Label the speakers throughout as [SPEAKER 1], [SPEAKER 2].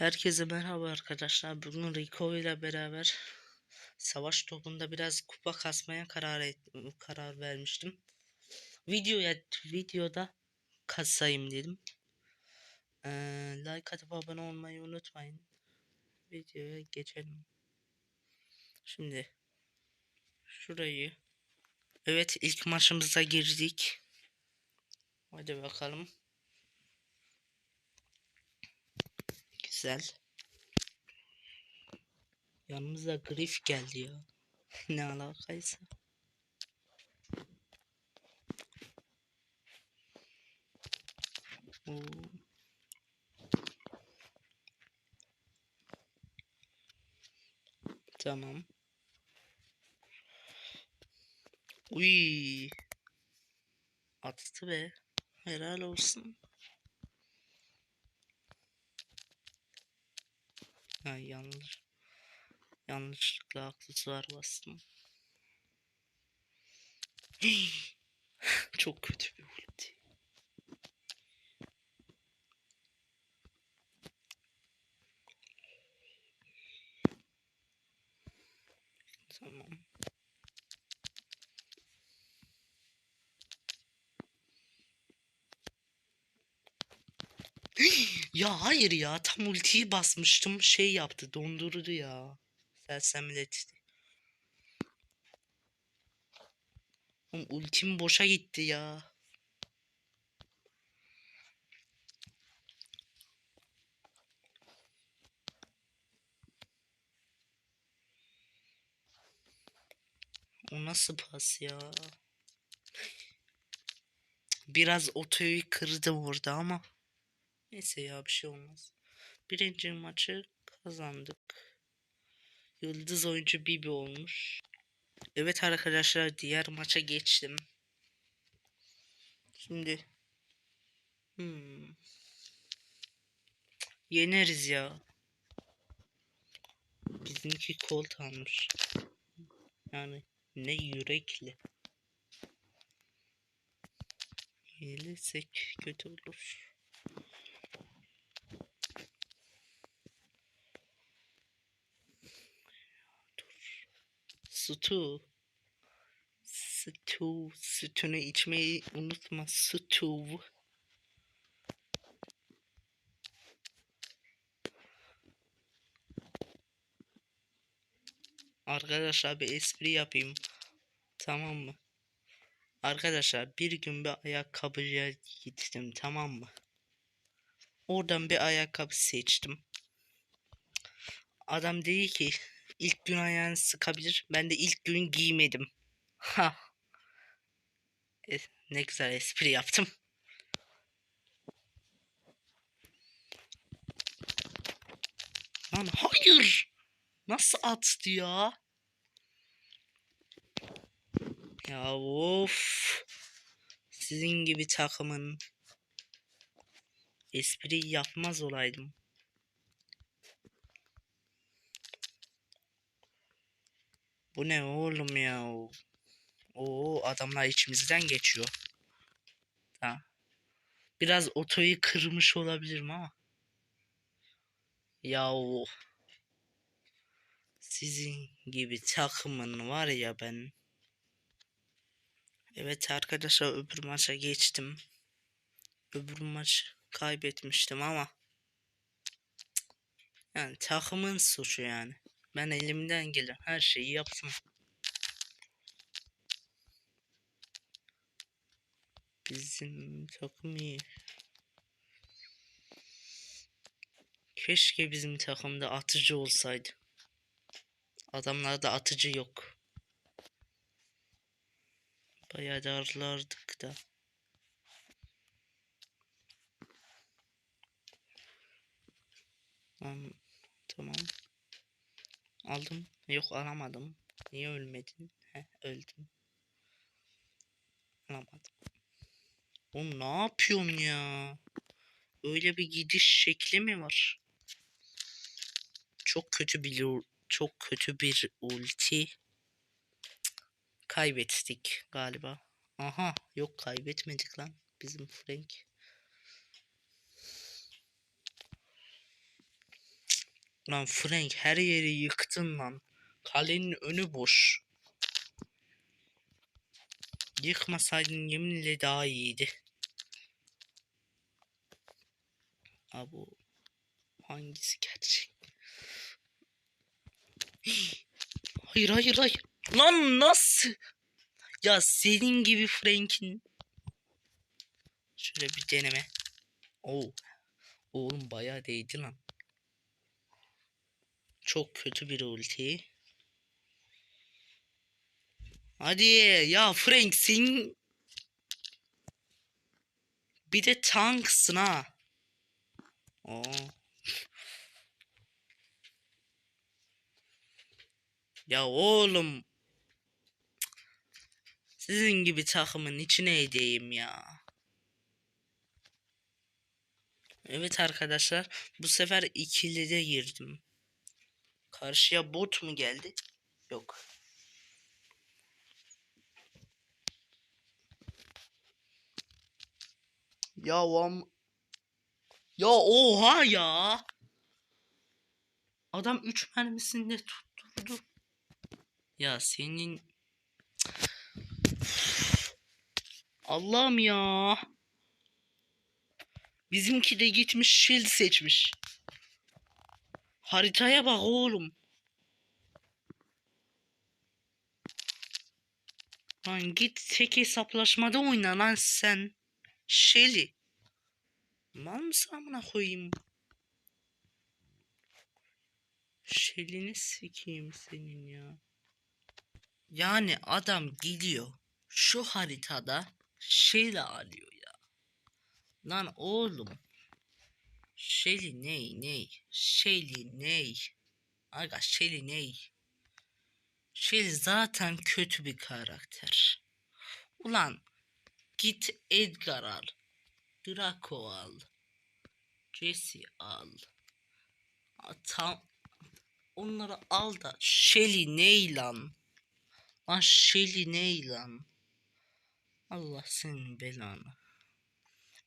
[SPEAKER 1] Herkese merhaba arkadaşlar. Bugün Rico ile beraber savaş topunda biraz kupa kasmaya karar et, karar vermiştim. Videoya videoda kasayım dedim. Ee, like atıp abone olmayı unutmayın. Videoya geçelim. Şimdi şurayı Evet ilk maçımıza girdik. Hadi bakalım. Güzel. Yanımıza grif geldi ya. ne alakaysa. Oo. Tamam. Uy. Attı be. Helal olsun. Ha yanlış. Yanlışlıkla aksesuar bastım. Çok kötü bir ulti. Tamam. Ya hayır ya tam ultiyi basmıştım şey yaptı dondurdu ya. Sersemletti. Oğlum ultim boşa gitti ya. O nasıl pas ya? Biraz otoyu kırdım orada ama. Neyse ya bir şey olmaz. Birinci maçı kazandık. Yıldız oyuncu Bibi olmuş. Evet arkadaşlar diğer maça geçtim. Şimdi hmm. yeneriz ya. Bizimki kolt almış. Yani ne yürekli. Yenilirsek kötü olur. Sütü. Sütü. Sütünü içmeyi unutma. Sütü. Arkadaşlar bir espri yapayım. Tamam mı? Arkadaşlar bir gün bir ayakkabıcıya gittim tamam mı? Oradan bir ayakkabı seçtim. Adam dedi ki ilk gün ayağını sıkabilir. Ben de ilk gün giymedim. Ha. E, ne güzel espri yaptım. Lan hayır. Nasıl attı ya? Ya of. Sizin gibi takımın espri yapmaz olaydım. Bu ne oğlum ya? Oo adamlar içimizden geçiyor. Tamam. Biraz otoyu kırmış olabilirim ama. Ya sizin gibi takımın var ya ben. Evet arkadaşlar öbür maça geçtim. Öbür maç kaybetmiştim ama. Yani takımın suçu yani. Ben elimden gelen her şeyi yaptım. Bizim takım iyi. Keşke bizim takımda atıcı olsaydı. Adamlarda atıcı yok. Bayağı darlardık da. Tamam. Tamam. Aldım. Yok alamadım. Niye ölmedin? Heh öldüm. Alamadım. Oğlum ne yapıyorsun ya? Öyle bir gidiş şekli mi var? Çok kötü bir çok kötü bir ulti. Kaybettik galiba. Aha yok kaybetmedik lan. Bizim Frank. Lan Frank her yeri yıktın lan. Kalenin önü boş. Yıkmasaydın yeminle daha iyiydi. Abi hangisi gerçek? Hayır hayır hayır. Lan nasıl? Ya senin gibi Frank'in. Şöyle bir deneme. Oo. Oğlum bayağı değdi lan. Çok kötü bir ulti. Hadi ya Frank bir de tanksın ha. Oo. Ya oğlum sizin gibi takımın içine edeyim ya. Evet arkadaşlar bu sefer ikili girdim. Karşıya bot mu geldi? Yok. Ya am Ya oha ya. Adam 3 mermisinde tutturdu. Ya senin Allah'ım ya. Bizimki de gitmiş shield seçmiş. Haritaya bak oğlum. Lan git tek hesaplaşmada oyna lan sen. Shelly. Mal mısın amına koyayım? Shelly'ni sikeyim senin ya. Yani adam gidiyor. Şu haritada Shelly alıyor ya. Lan oğlum. Shelly ney ney? Shelly ney? Aga Shelly ney? Shelly zaten kötü bir karakter. Ulan git Edgar al. Draco al. Jesse al. Tam onları al da Shelly ney lan? Lan Shelly ney lan? Allah senin belanı.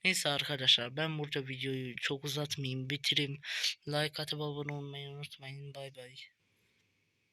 [SPEAKER 1] Neyse arkadaşlar ben burada videoyu çok uzatmayayım bitireyim. Like atıp abone olmayı unutmayın. Bay bay.